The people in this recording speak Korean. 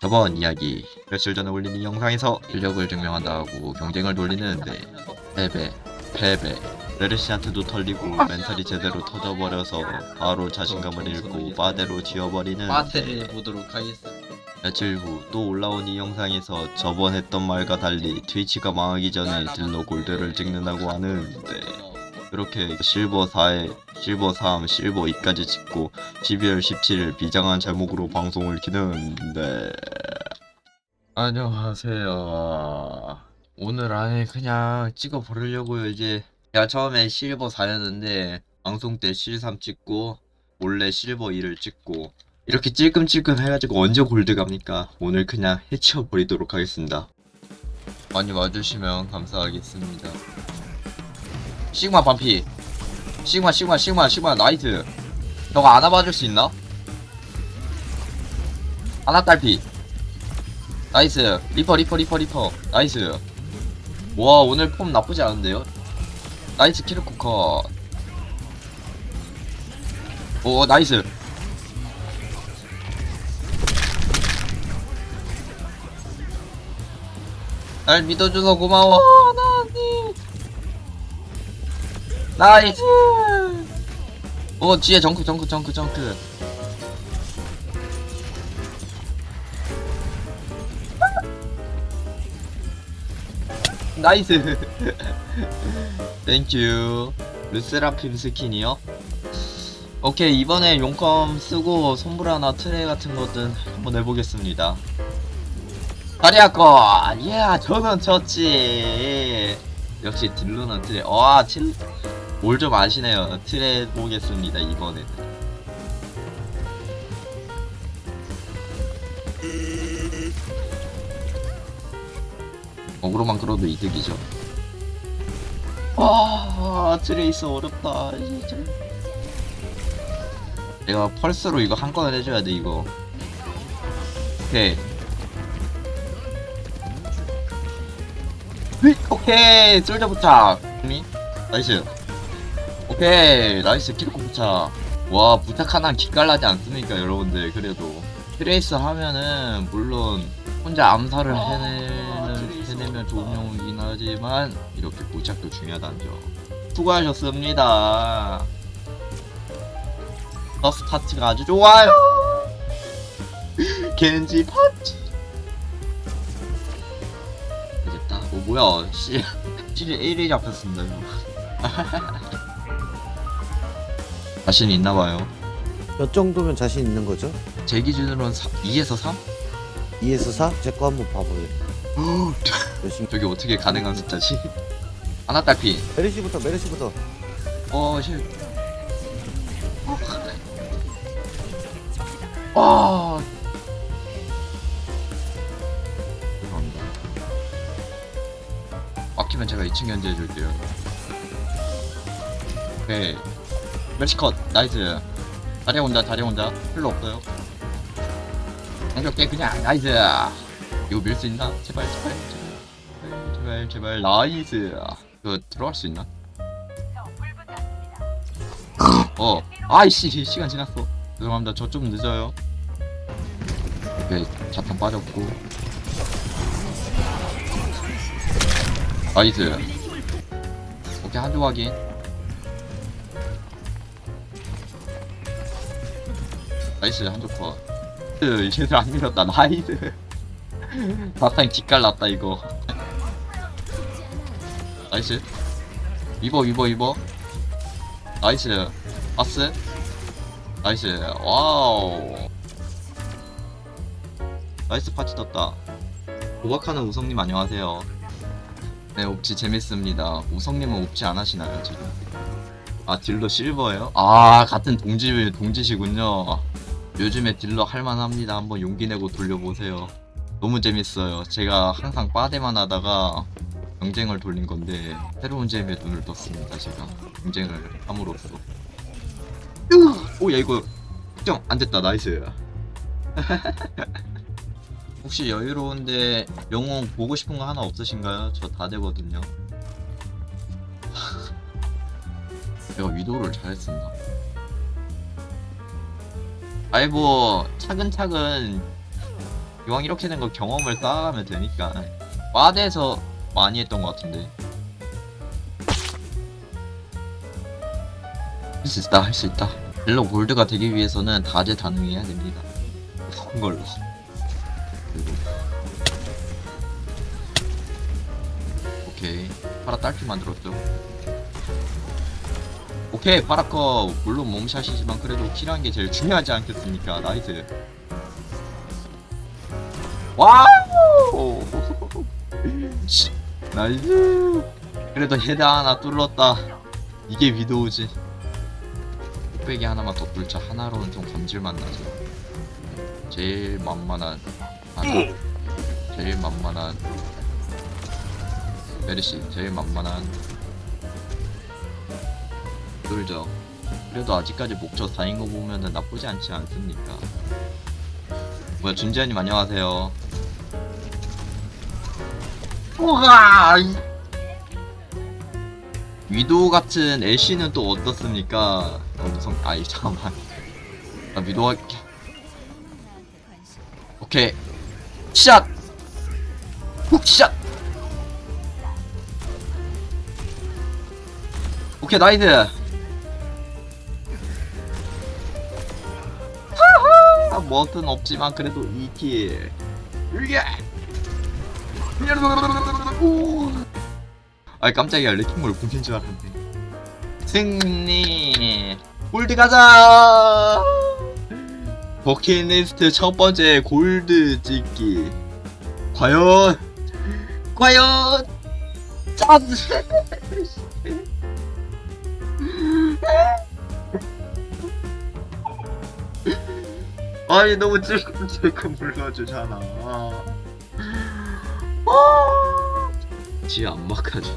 저번 이야기 며칠 전에 올린 이 영상에서 실력을 증명한다고 경쟁을 돌리는데 패배 패배 레르시한테도 털리고 멘탈이 제대로 터져버려서 바로 자신감을 잃고 빠데로 지어버리는 마테를 보도록 하겠습니다. 며칠 후 또 올라온 이 영상에서 저번 했던 말과 달리 트위치가 망하기 전에 딜러 골드를 찍는다고 하는데 그렇게 실버 4에 실버 3, 실버 2까지 찍고 12월 17일 비장한 제목으로 방송을 키는데 안녕하세요 오늘 안에 그냥 찍어 버리려고요 이제 제가 처음에 실버 4였는데 방송 때 실3 찍고 몰래 실버 2를 찍고 이렇게 찔끔찔끔 해가지고 언제 골드 갑니까? 오늘 그냥 해치워버리도록 하겠습니다. 많이 와주시면 감사하겠습니다. 시그마 반피. 시그마, 시그마, 시그마, 시그마, 나이트. 너가 안아 봐줄 수 있나? 하나 딸피. 나이스. 리퍼, 리퍼, 리퍼, 리퍼. 나이스. 와, 오늘 폼 나쁘지 않은데요? 나이스 키르코 컷. 오, 나이스. 날 믿어줘서 고마워 하나님 나이스. 오 뒤에 정크 정크 정크 정크. 나이스. 땡큐 루세라핌 스킨이요? 오케이 이번에 용검 쓰고 손브라나 트레 같은 것들 한번 해보겠습니다. 다리아꺼 예 저는 졌지. 역시 딜루는 트레 와 뭘 좀 아시네요. 트레 보겠습니다 이번에는. 어그로만 끌어도 이득이죠. 와 트레이서 어렵다 진짜. 내가 펄스로 이거 한 건을 해줘야 돼 이거. 오케이. 휘! 오케이. 부착. 미 나이스 오케이 나이스 키르코 부착 와 부착 하나 기깔나지 않습니까 여러분들 그래도 트레이스 하면은 물론 혼자 암살을 해내는, 해내면 좋은 영웅이긴 하지만 이렇게 부착도 중요하다는 점 수고하셨습니다 더 스타트가 아주 좋아요 겐지 펀치 됐다. 어 뭐야? 씨, 씨 1위 잡혔습니다. 이거. 자신 있나 봐요. 몇 정도면 자신 있는 거죠? 제 기준으로는 2에서 3? 2에서 4? 제 거 한번. 열심히. 저게 어떻게 가능한 숫자지? 하나 딸피. 메르시부터 메르시부터. 어, 실. 와. 죄송합니다. 막히면 제가 2층 견제해 줄게요. 오 멜시컷, 나이스. 다리 온다, 다리 온다. 필요 없어요. 공격대 그냥, 나이스. 이거 밀 수 있나? 제발, 제발, 제발. 제발, 제발, 나이스. 이거 들어갈 수 있나? 어, 아이씨, 시간 지났어. 죄송합니다. 저 좀 늦어요. 오케이, 자탄 빠졌고. 나이스. 오케이, 한조 확인. 나이스, 한조 컷. 으, 얘들 안 밀었다. 나이스. 자탄 기깔났다, 이거. 나이스. 위버, 위버, 위버. 나이스. 파스. 나이스. 와우. 나이스 파츠 떴다. 도박하는 우성님 안녕하세요. 네, 옵치 재밌습니다. 우성님은 옵치 안 하시나요, 지금? 아, 딜러 실버예요? 아, 같은 동지, 동지시군요. 요즘에 딜러 할만합니다. 한번 용기 내고 돌려보세요. 너무 재밌어요. 제가 항상 빠데만 하다가 경쟁을 돌린 건데, 새로운 재미에 눈을 떴습니다, 제가. 경쟁을 함으로써. 오, 야, 이거, 걱정 안 됐다, 나이스. 혹시 여유로운데 영웅 보고 싶은 거 하나 없으신가요? 저 다 되거든요. 내가 위도를 잘했었나? 아이 뭐 차근차근 이왕 이렇게 된 거 경험을 쌓아가면 되니까. 과대에서 많이 했던 것 같은데. 할 수 있다 할 수 있다. 옐로 골드가 되기 위해서는 다재다능해야 됩니다. 그런 걸로. 오케이. 파라 딸피 만들었죠 오케이 파라커. 물론 몸샷이지만 그래도 킬한 게 제일 중요하지 않겠습니까 나이스 와우! 씨, 나이스 그래도 헤드 하나 뚫었다. 이게 위도우지. 뚝배기 하나만 더 뚫자. 하나로는 좀 감질맛 나죠. 제일 만만한 하나. 제일 만만한. 메르시 제일 만만한 뚫죠. 그래도 아직까지 목적 4인 거 보면은 나쁘지 않지 않습니까? 뭐야 준지현님 안녕하세요. 우와! 위도 같은 애쉬는 또 어떻습니까? 어, 무슨 아이 잠깐만. 나 위도 할게. 오케이. 샷 훅샷 오케이 나이스 뭐든 없지만 그래도 2킬 이게 아이 깜짝이야. 레킹볼 공인 줄 알았네. 승리! 골드 가자! 버킷리스트 첫 번째 골드 찍기. 과연! 과연! 짠 아니 너무 찔끔찔끔 불러주잖아 아. 지안 막하지